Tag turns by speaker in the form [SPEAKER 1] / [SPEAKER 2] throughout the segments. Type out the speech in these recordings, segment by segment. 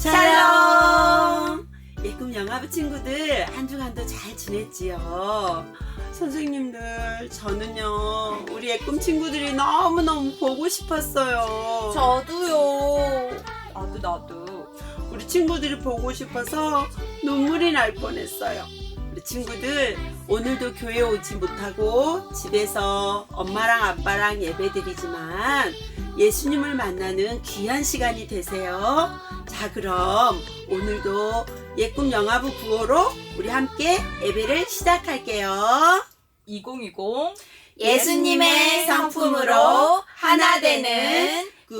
[SPEAKER 1] 샬롬! 예쁜 영화부 친구들 한 주간도 잘 지냈지요? 선생님들 저는요 우리 예쁜 친구들이 너무너무 보고 싶었어요
[SPEAKER 2] 저도요. 나도 나도.
[SPEAKER 1] 우리 친구들이 보고 싶어서 눈물이 날 뻔했어요 우리 친구들 오늘도 교회 오지 못하고 집에서 엄마랑 아빠랑 예배 드리지만 예수님을 만나는 귀한 시간이 되세요 자, 그럼 오늘도 예쁜 영화부 9호로 우리 함께 예배를 시작할게요.
[SPEAKER 2] 2020
[SPEAKER 3] 예수님의 성품으로 하나 되는 꿈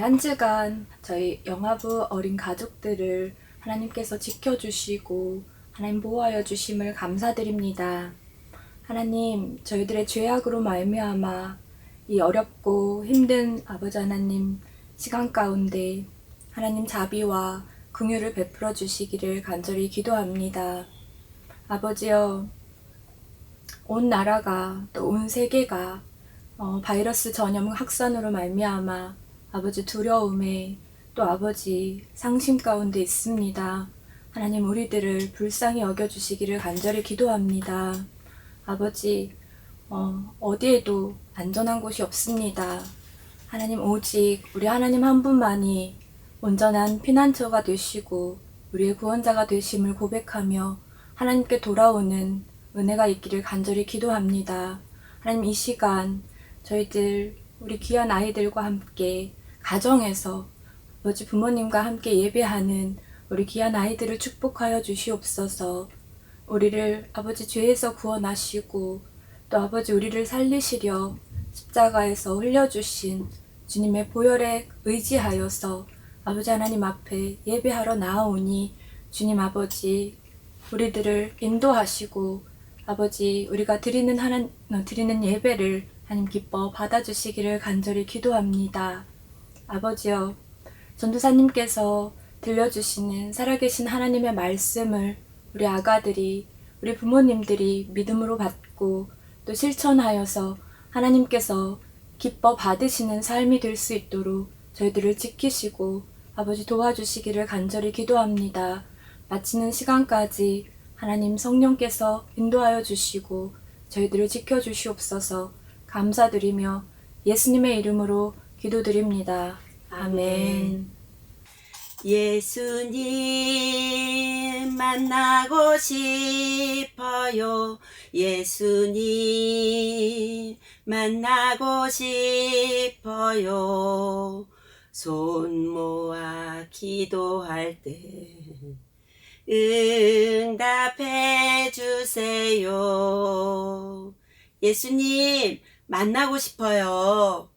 [SPEAKER 4] 한 주간 저희 영화부 어린 가족들을 하나님께서 지켜주시고 하나님 보호하여 주심을 감사드립니다. 하나님 저희들의 죄악으로 말미암아 이 어렵고 힘든 아버지 하나님 시간 가운데 하나님 자비와 긍휼을 베풀어 주시기를 간절히 기도합니다. 아버지여 온 나라가 또 온 세계가 어, 바이러스 전염 확산으로 말미암아 아버지 두려움에 또 아버지 상심 가운데 있습니다. 하나님 우리들을 불쌍히 여겨주시기를 간절히 기도합니다. 아버지 어, 어디에도 안전한 곳이 없습니다. 하나님 오직 우리 하나님 한 분만이 온전한 피난처가 되시고 우리의 구원자가 되심을 고백하며 하나님께 돌아오는 은혜가 있기를 간절히 기도합니다. 하나님 이 시간 저희들 우리 귀한 아이들과 함께 가정에서 아버지 부모님과 함께 예배하는 우리 귀한 아이들을 축복하여 주시옵소서. 우리를 아버지 죄에서 구원하시고 또 아버지 우리를 살리시려 십자가에서 흘려주신 주님의 보혈에 의지하여서 아버지 하나님 앞에 예배하러 나아오니 주님 아버지 우리들을 인도하시고 아버지 우리가 드리는 하나 드리는 예배를 하나님 기뻐 받아주시기를 간절히 기도합니다. 아버지여 전도사님께서 들려주시는 살아계신 하나님의 말씀을 우리 아가들이 우리 부모님들이 믿음으로 받고 또 실천하여서 하나님께서 기뻐 받으시는 삶이 될 수 있도록 저희들을 지키시고 아버지 도와주시기를 간절히 기도합니다. 마치는 시간까지 하나님 성령께서 인도하여 주시고 저희들을 지켜주시옵소서 감사드리며 예수님의 이름으로 기도드립니다. 아멘.
[SPEAKER 1] 예수님 만나고 싶어요. 예수님 만나고 싶어요. 손 모아 기도할 때 응답해 주세요. 예수님 만나고 싶어요.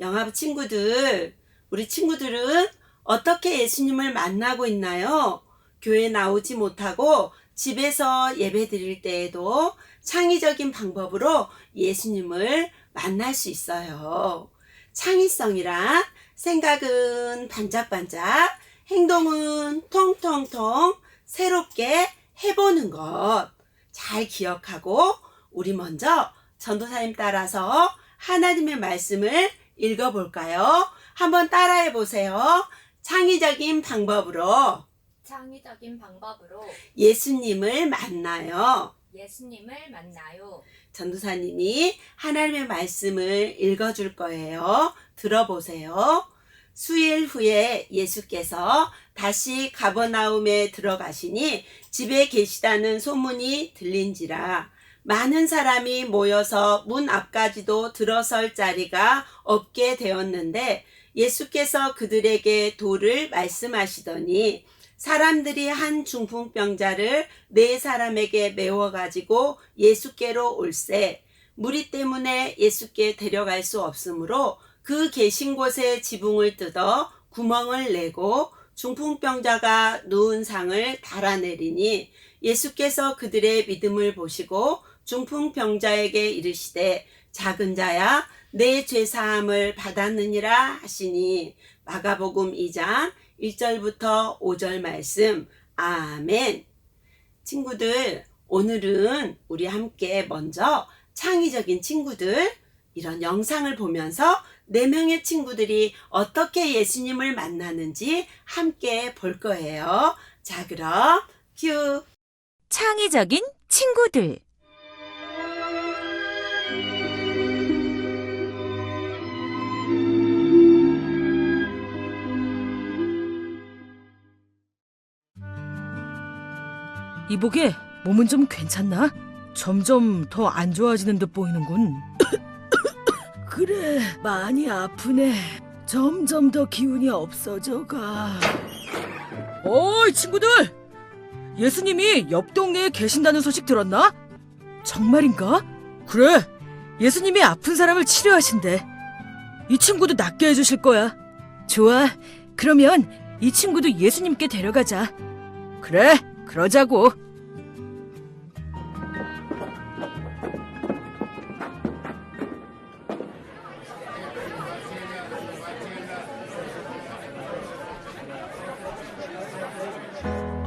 [SPEAKER 1] 영화부 친구들, 우리 친구들은 어떻게 예수님을 만나고 있나요? 교회 나오지 못하고 집에서 예배 드릴 때에도 창의적인 방법으로 예수님을 만날 수 있어요. 창의성이란 생각은 반짝반짝, 행동은 통통통 새롭게 해보는 것. 잘 기억하고 우리 먼저 전도사님 따라서 하나님의 말씀을 읽어볼까요? 한번 따라해 보세요. 창의적인 방법으로
[SPEAKER 3] 창의적인 방법으로
[SPEAKER 1] 예수님을 만나요.
[SPEAKER 3] 예수님을 만나요.
[SPEAKER 1] 전도사님이 하나님의 말씀을 읽어줄 거예요. 들어보세요. 수일 후에 예수께서 다시 가버나움에 들어가시니 집에 계시다는 소문이 들린지라 많은 사람이 모여서 문 앞까지도 들어설 자리가 없게 되었는데 예수께서 그들에게 도를 말씀하시더니 사람들이 한 중풍병자를 네 사람에게 메워 가지고 예수께로 올세. 무리 때문에 예수께 데려갈 수 없으므로 그 계신 곳에 지붕을 뜯어 구멍을 내고 중풍병자가 누운 상을 달아내리니 예수께서 그들의 믿음을 보시고 중풍병자에게 이르시되 작은 자야 내 죄사함을 받았느니라 하시니 마가복음 2장 1절부터 5절 말씀 아멘 친구들 오늘은 우리 함께 먼저 창의적인 친구들 이런 영상을 보면서 네 명의 친구들이 어떻게 예수님을 만나는지 함께 볼 거예요. 자, 그럼 큐.
[SPEAKER 5] 창의적인 친구들.
[SPEAKER 6] 이보게 몸은 좀 괜찮나? 점점 더 안 좋아지는 듯 보이는군. 그래, 많이 아프네. 점점 더 기운이 없어져가. 어이, 친구들! 예수님이 옆 동네에 계신다는 소식 들었나? 정말인가? 그래, 예수님이 아픈 사람을 치료하신대. 이 친구도 낫게 해주실 거야. 좋아. 그러면 이 친구도 예수님께 데려가자. 그래, 그러자고.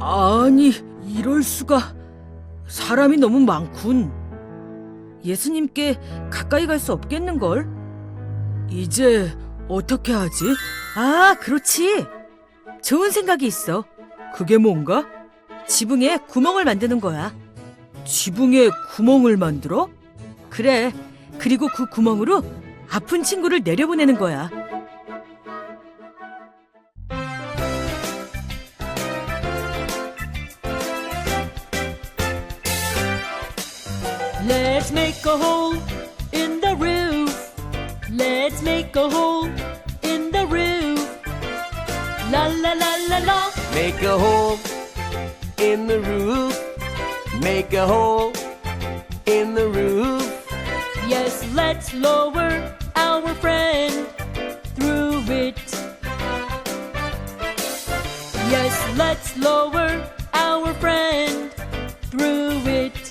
[SPEAKER 6] 아니, 이럴 수가. 사람이 너무 많군. 예수님께 가까이 갈 수 없겠는걸? 이제 어떻게 하지? 아, 그렇지. 좋은 생각이 있어. 그게 뭔가? 지붕에 구멍을 만드는 거야. 지붕에 구멍을 만들어? 그래. 그리고 그 구멍으로 아픈 친구를 내려보내는 거야. Let's make a hole in the roof. Let's make a hole in the roof. La la la la la.
[SPEAKER 7] Make a hole in the roof. Make a hole in the roof.
[SPEAKER 6] Yes, let's lower our friend through it. Yes, let's lower our friend through it.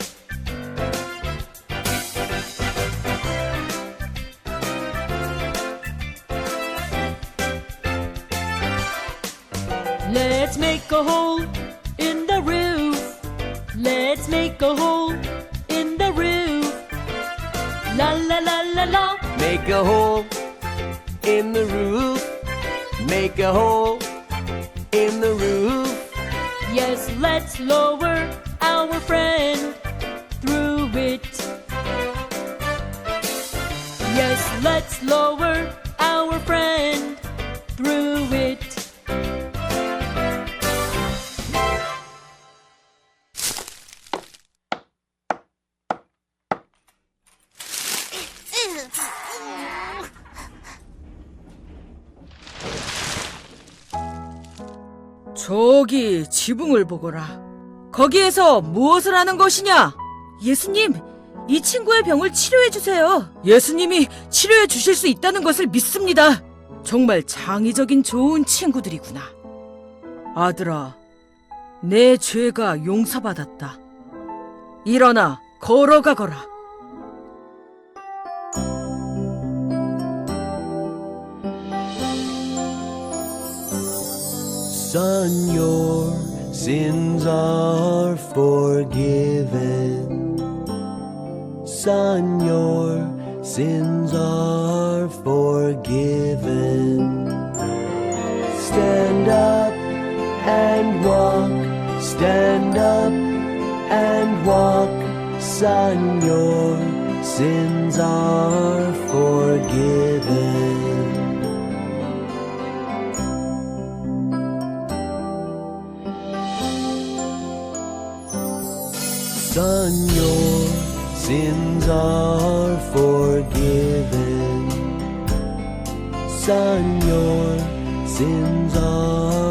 [SPEAKER 6] Let's make a hole a hole in the roof. La la la la la.
[SPEAKER 7] Make a hole in the roof. Make a hole in the roof.
[SPEAKER 6] Yes, let's lower our friend through it. Yes, let's lower 지붕을 보거라. 거기에서 무엇을 하는 것이냐? 예수님, 이 친구의 병을 치료해 주세요. 예수님이 치료해 주실 수 있다는 것을 믿습니다. 정말 창의적인 좋은 친구들이구나. 아들아, 내 죄가 용서받았다. 일어나 걸어가거라.
[SPEAKER 7] Son, your sins are forgiven. Son, your sins are forgiven. Stand up and walk. Stand up and walk. Son, your sins are forgiven. Son, your sins are forgiven. Son, your sins are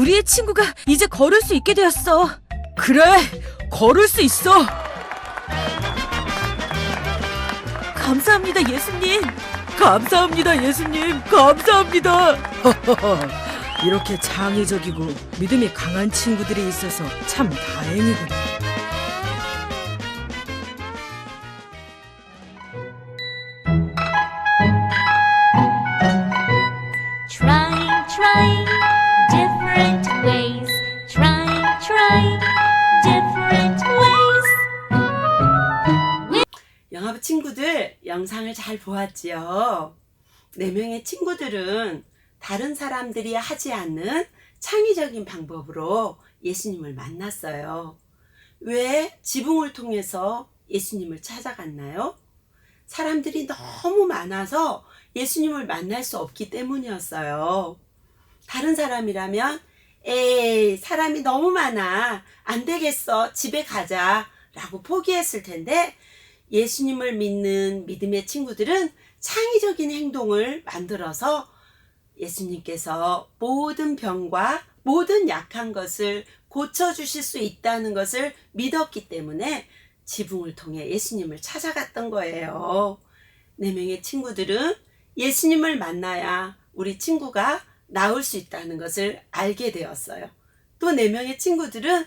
[SPEAKER 6] 우리의 친구가 이제 걸을 수 있게 되었어. 그래, 걸을 수 있어. 감사합니다, 예수님. 감사합니다, 예수님. 감사합니다. 이렇게 창의적이고 믿음이 강한 친구들이 있어서 참 다행이구나.
[SPEAKER 1] 영화부 친구들 영상을 잘 보았지요? 네 명의 친구들은 다른 사람들이 하지 않는 창의적인 방법으로 예수님을 만났어요. 왜 지붕을 통해서 예수님을 찾아갔나요? 사람들이 너무 많아서 예수님을 만날 수 없기 때문이었어요. 다른 사람이라면 에이 사람이 너무 많아 안 되겠어 집에 가자 라고 포기했을 텐데 예수님을 믿는 믿음의 친구들은 창의적인 행동을 만들어서 예수님께서 모든 병과 모든 약한 것을 고쳐주실 수 있다는 것을 믿었기 때문에 지붕을 통해 예수님을 찾아갔던 거예요. 네 명의 친구들은 예수님을 만나야 우리 친구가 나올 수 있다는 것을 알게 되었어요. 또 네 명의 친구들은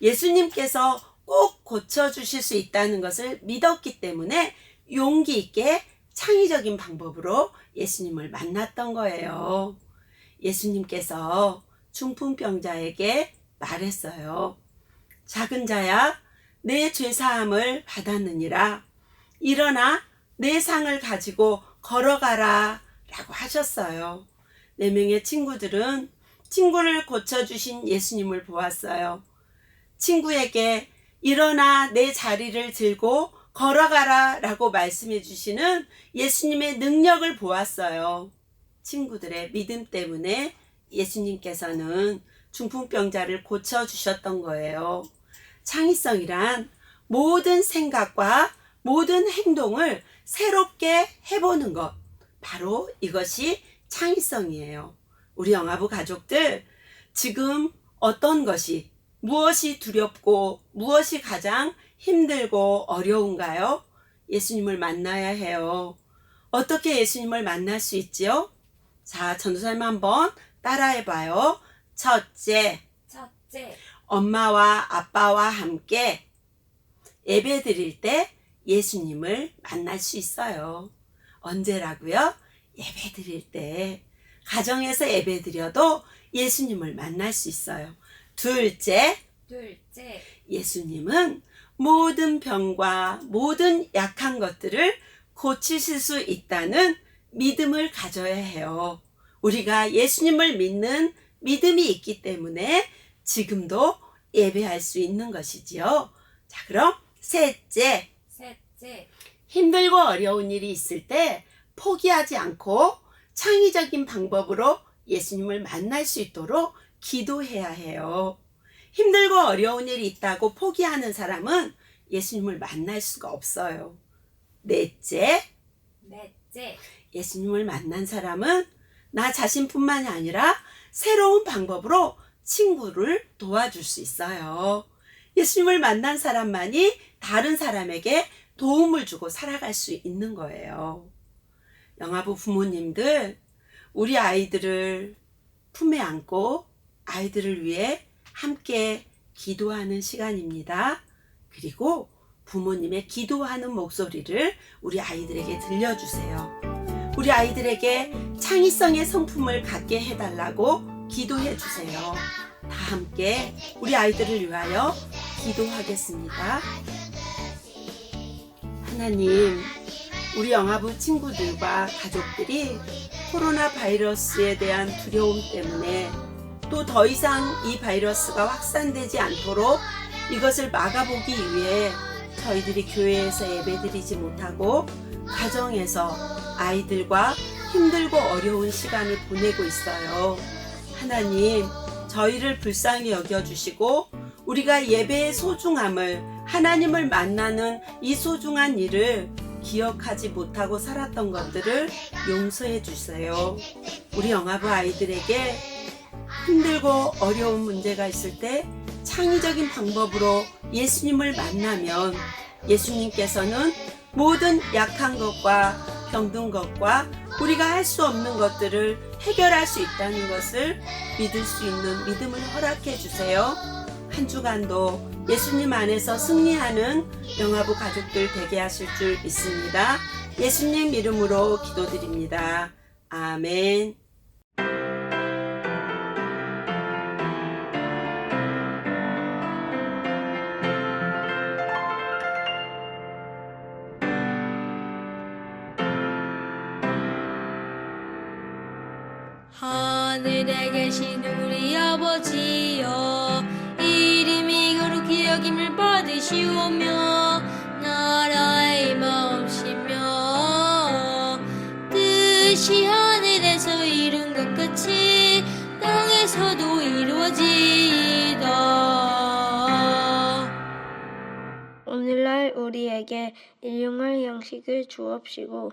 [SPEAKER 1] 예수님께서 꼭 고쳐주실 수 있다는 것을 믿었기 때문에 용기 있게 창의적인 방법으로 예수님을 만났던 거예요. 예수님께서 중풍병자에게 말했어요. 작은 자야, 내 죄사함을 받았느니라. 일어나 내 상을 가지고 걸어가라. 라고 하셨어요. 네 명의 친구들은 친구를 고쳐주신 예수님을 보았어요. 친구에게 일어나 내 자리를 들고 걸어가라 라고 말씀해 주시는 예수님의 능력을 보았어요. 친구들의 믿음 때문에 예수님께서는 중풍병자를 고쳐주셨던 거예요. 창의성이란 모든 생각과 모든 행동을 새롭게 해보는 것. 바로 이것이 창의성이에요. 우리 영화부 가족들, 지금 어떤 것이, 무엇이 두렵고, 무엇이 가장 힘들고 어려운가요? 예수님을 만나야 해요. 어떻게 예수님을 만날 수 있지요? 자, 전도사님 한번 따라해 봐요. 첫째,
[SPEAKER 3] 첫째,
[SPEAKER 1] 엄마와 아빠와 함께 예배 드릴 때 예수님을 만날 수 있어요. 언제라고요? 예배 드릴 때. 가정에서 예배 드려도 예수님을 만날 수 있어요. 둘째,
[SPEAKER 3] 둘째,
[SPEAKER 1] 예수님은 모든 병과 모든 약한 것들을 고치실 수 있다는 믿음을 가져야 해요. 우리가 예수님을 믿는 믿음이 있기 때문에 지금도 예배할 수 있는 것이지요. 자, 그럼 셋째,
[SPEAKER 3] 셋째,
[SPEAKER 1] 힘들고 어려운 일이 있을 때 포기하지 않고 창의적인 방법으로 예수님을 만날 수 있도록 기도해야 해요. 힘들고 어려운 일이 있다고 포기하는 사람은 예수님을 만날 수가 없어요. 넷째,
[SPEAKER 3] 넷째,
[SPEAKER 1] 예수님을 만난 사람은 나 자신뿐만이 아니라 새로운 방법으로 친구를 도와줄 수 있어요. 예수님을 만난 사람만이 다른 사람에게 도움을 주고 살아갈 수 있는 거예요. 영화부 부모님들, 우리 아이들을 품에 안고 아이들을 위해 함께 기도하는 시간입니다. 그리고 부모님의 기도하는 목소리를 우리 아이들에게 들려주세요. 우리 아이들에게 창의성의 성품을 갖게 해달라고 기도해 주세요. 다 함께 우리 아이들을 위하여 기도하겠습니다. 하나님, 우리 영화부 친구들과 가족들이 코로나 바이러스에 대한 두려움 때문에 또 더 이상 이 바이러스가 확산되지 않도록 이것을 막아보기 위해 저희들이 교회에서 예배드리지 못하고 가정에서 아이들과 힘들고 어려운 시간을 보내고 있어요. 하나님, 저희를 불쌍히 여겨주시고 우리가 예배의 소중함을 하나님을 만나는 이 소중한 일을 기억하지 못하고 살았던 것들을 용서해 주세요. 우리 영화부 아이들에게 힘들고 어려운 문제가 있을 때 창의적인 방법으로 예수님을 만나면 예수님께서는 모든 약한 것과 병든 것과 우리가 할 수 없는 것들을 해결할 수 있다는 것을 믿을 수 있는 믿음을 허락해 주세요. 한 주간도 예수님 안에서 승리하는 영화부 가족들 되게 하실 줄 믿습니다. 예수님 이름으로 기도드립니다. 아멘.
[SPEAKER 8] 하늘에 계신 우리 아버지여 이름이 거룩히 여김을 받으시오며 나라의 마음시며 뜻이 하늘에서 이룬 것 같이 땅에서도 이루어지이다. 오늘날 우리에게 일용할 양식을 주옵시고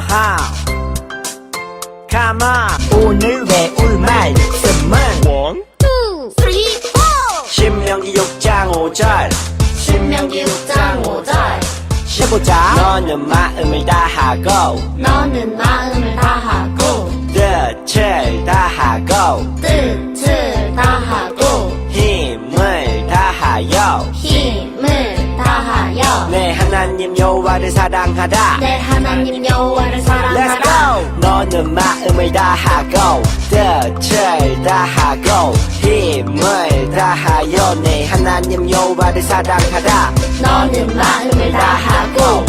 [SPEAKER 9] 아하. Come on. 오늘 배울 말씀은 원,
[SPEAKER 10] two, three, four.
[SPEAKER 9] 신명기 6장 5절.
[SPEAKER 10] 신명기 6장 5절.
[SPEAKER 9] 해보자. 너는 마음을 다하고
[SPEAKER 10] 너는 마음을 다하고
[SPEAKER 9] 뜻을 다하고
[SPEAKER 10] 뜻을
[SPEAKER 9] 하나님 여호와를 사랑하라.
[SPEAKER 10] 내 하나님 여호와를 사랑하라.
[SPEAKER 9] go. 너는 마음을 다하고 뜻을 다하고 힘을 다하여 내 하나님 여호와를 사랑하라.
[SPEAKER 10] 너는 마음을 다하고